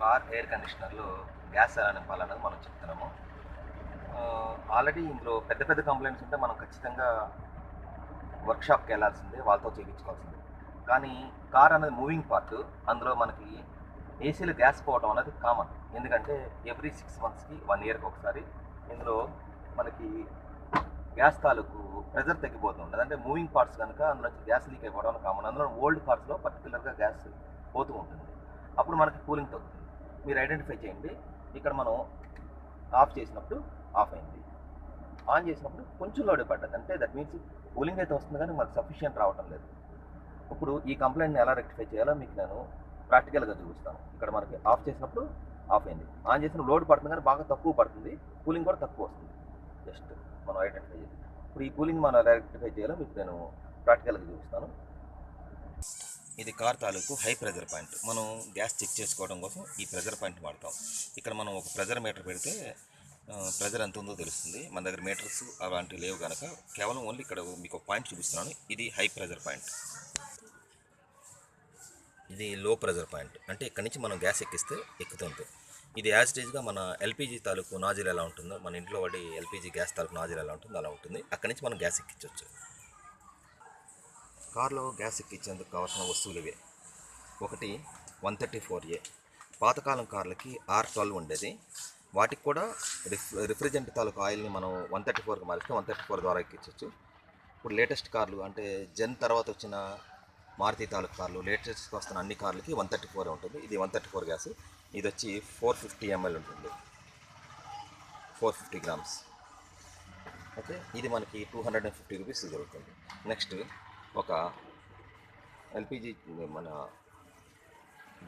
Car air కండిషనర్లు gas ఎలా నింపాలన్నది మనం చెప్తున్నాము. ఆల్రెడీ ఇందులో పెద్ద పెద్ద కంప్లైంట్స్ ఉంటే మనం ఖచ్చితంగా వర్క్షాప్కి వెళ్ళాల్సిందే వాళ్ళతో చేయించుకోవాల్సిందే కానీ కార్ అనేది మూవింగ్ పార్ట్ అందులో మనకి ఏసీలో గ్యాస్ పోవడం అనేది కామన్. ఎందుకంటే ఎవ్రీ సిక్స్ మంత్స్కి వన్ ఇయర్కి ఒకసారి ఇందులో మనకి గ్యాస్ తాలూకు ప్రెజర్ తగ్గిపోతూ ఉంటుంది. అంటే మూవింగ్ పార్ట్స్ కనుక అందులో గ్యాస్ లీక్ అయిపోవడం కామన్. అందులో ఓల్డ్ కార్స్లో పర్టికులర్గా గ్యాస్ పోతూ ఉంటుంది. అప్పుడు మనకి కూలింగ్ తగ్గుతుంది. మీరు ఐడెంటిఫై చేయండి. ఇక్కడ మనం ఆఫ్ చేసినప్పుడు ఆఫ్ అయింది. ఆన్ చేసినప్పుడు కొంచెం లోడ్ పడ్డది. అంటే దట్ మీన్స్ కూలింగ్ అయితే వస్తుంది కానీ మనకు సఫిషియంట్ రావటం లేదు. ఇప్పుడు ఈ కంప్లైంట్ని ఎలా రెక్టిఫై చేయాలో మీకు నేను ప్రాక్టికల్గా చూపిస్తాను. ఇక్కడ మనకి ఆఫ్ చేసినప్పుడు ఆఫ్ అయింది. ఆన్ చేసిన లోడ్ పడుతుంది కానీ బాగా తక్కువ పడుతుంది. కూలింగ్ కూడా తక్కువ వస్తుంది. జస్ట్ మనం ఐడెంటిఫై చేసి ఇప్పుడు ఈ కూలింగ్ మనం ఎలా రెక్టిఫై చేయాలో మీకు నేను ప్రాక్టికల్గా చూపిస్తాను. ఇది కార్ తాలూకు హై ప్రెజర్ పాయింట్. మనం గ్యాస్ చెక్ చేసుకోవడం కోసం ఈ ప్రెజర్ పాయింట్ వాడతాం. ఇక్కడ మనం ఒక ప్రెజర్ మీటర్ పెడితే ప్రెజర్ ఎంత ఉందో తెలుస్తుంది. మన దగ్గర మీటర్స్ అలాంటివి లేవు కనుక కేవలం ఓన్లీ ఇక్కడ మీకు ఒక పాయింట్ చూపిస్తున్నాను. ఇది హై ప్రెజర్ పాయింట్. ఇది లో ప్రెజర్ పాయింట్. అంటే ఇక్కడ నుంచి మనం గ్యాస్ ఎక్కిస్తే ఎక్కుతుంది ఇది యాజ్ మన ఎల్పిజి తాలూకు నాజిల్ ఎలా ఉంటుందో మన ఇంట్లో వాడి ఎల్పిజి గ్యాస్ తాలూకు నాజిల్ ఎలా ఉంటుందో అలా ఉంటుంది. అక్కడి నుంచి మనం గ్యాస్ ఎక్కించవచ్చు. కార్లో గ్యాస్ ఎక్కించేందుకు కావాల్సిన వస్తువులు ఇవే ఒకటి వన్ థర్టీ ఫోర్ ఏ. పాతకాలం కార్లకి ఆర్ ట్వెల్వ్ ఉండేది. వాటికి కూడా రిఫ్ రిఫ్రిజెంట్ తాలూకు ఆయిల్ని మనం వన్ థర్టీ ఫోర్కి మారిస్తే వన్ థర్టీ ఫోర్ ద్వారా ఎక్కించవచ్చు ఇప్పుడు లేటెస్ట్ కార్లు అంటే జెన్ తర్వాత వచ్చిన మారుతి తాలూకు కార్లు లేటెస్ట్ వస్తున్న అన్ని కార్లకి వన్ థర్టీ ఫోర్ ఉంటుంది. ఇది వన్ థర్టీ ఫోర్ గ్యాస్. ఇది వచ్చి ఫోర్ ఫిఫ్టీ ఎంఎల్ ఉంటుంది. Four fifty grams. ఓకే? ఇది మనకి two hundred and fifty rupees దొరుకుతుంది నెక్స్ట్ ఒక ఎల్పిజి మన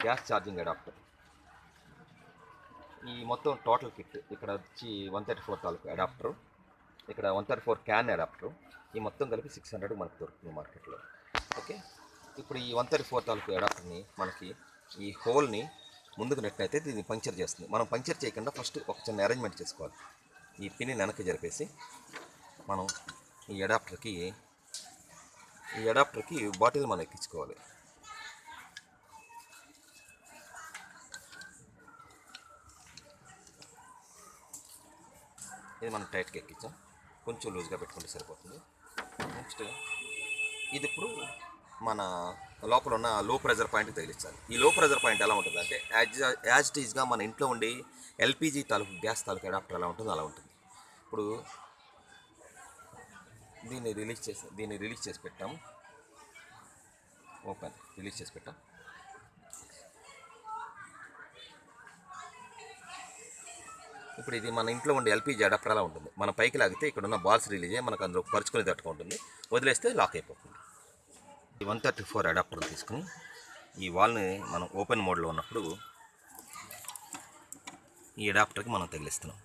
గ్యాస్ ఛార్జింగ్ అడాప్టర్. ఈ మొత్తం టోటల్ కిట్ ఇక్కడ వచ్చి వన్ థర్టీ ఫోర్ తాలూకు అడాప్టర్. ఇక్కడ one thirty four can adapter. ఈ మొత్తం కలిపి సిక్స్ హండ్రెడ్ మనకు దొరుకుతుంది మార్కెట్లో. ఓకే? ఇప్పుడు ఈ వన్ థర్టీ ఫోర్ తాలూకు అడాప్టర్ని మనకి ఈ హోల్ని ముందుకు నెట్టినైతే దీన్ని పంక్చర్ చేస్తుంది. మనం పంక్చర్ చేయకుండా ఫస్ట్ ఒక చిన్న అరేంజ్మెంట్ చేసుకోవాలి. ఈ పిన్ని వెనక్కి జరిపేసి మనం ఈ అడాప్టర్కి ఈ అడాప్టర్కి బాటిల్ మనం ఎక్కించుకోవాలి? ఇది మనం టైట్గా ఎక్కించాం. కొంచెం లూజ్గా పెట్టుకుంటే సరిపోతుంది. నెక్స్ట్ ఇది ఇప్పుడు మన లోపల ఉన్న లో ప్రెజర్ పాయింట్ తగిలించాలి. ఈ లో ప్రెజర్ పాయింట్ ఎలా ఉంటుంది అంటే యాజ్ యాజ్ ఇట్ ఈజ్గా మన ఇంట్లో ఉండి ఎల్పిజి తాలూకు గ్యాస్ తాలూకు అడాప్టర్ ఎలా ఉంటుందో అలా ఉంటుంది. ఇప్పుడు దీన్ని రిలీజ్ చేసి దీన్ని రిలీజ్ చేసి పెట్టాము ఓపెన్ రిలీజ్ చేసి పెట్టాం. ఇప్పుడు ఇది మన ఇంట్లో ఉండే ఎల్పిజి అడాప్టర్ అలా ఉంటుంది. మన పైకి లాగితే ఇక్కడ ఉన్న బాల్స్ రిలీజ్ అయ్యి మనకు అందులో పరుచుకునే తట్టుగా ఉంటుంది. వదిలేస్తే లాక్ అయిపోతుంది. ఈ వన్ థర్టీ ఫోర్ అడాప్టర్ తీసుకుని ఈ వాల్ని మనం ఓపెన్ మోడ్లో ఉన్నప్పుడు ఈ అడాప్టర్కి మనం తగిలిస్తున్నాం.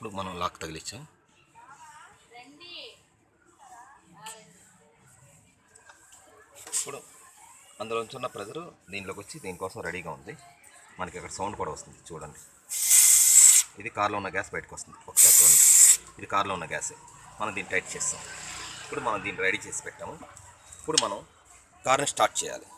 ఇప్పుడు మనం లాక్ తగిలించాం ఇప్పుడు అందులో ఉన్న ప్రెజర్ దీంట్లోకి వచ్చి దీనికోసం రెడీగా ఉంది. మనకి అక్కడ సౌండ్ కూడా వస్తుంది చూడండి. ఇది కార్లో ఉన్న గ్యాస్ బయటకు వస్తుంది. ఒకసారి చూడండి ఇది కార్లో ఉన్న గ్యాసే మనం దీన్ని టైట్ చేస్తాం. ఇప్పుడు మనం దీన్ని రెడీ చేసి పెట్టాము. ఇప్పుడు మనం కార్ని స్టార్ట్ చేయాలి.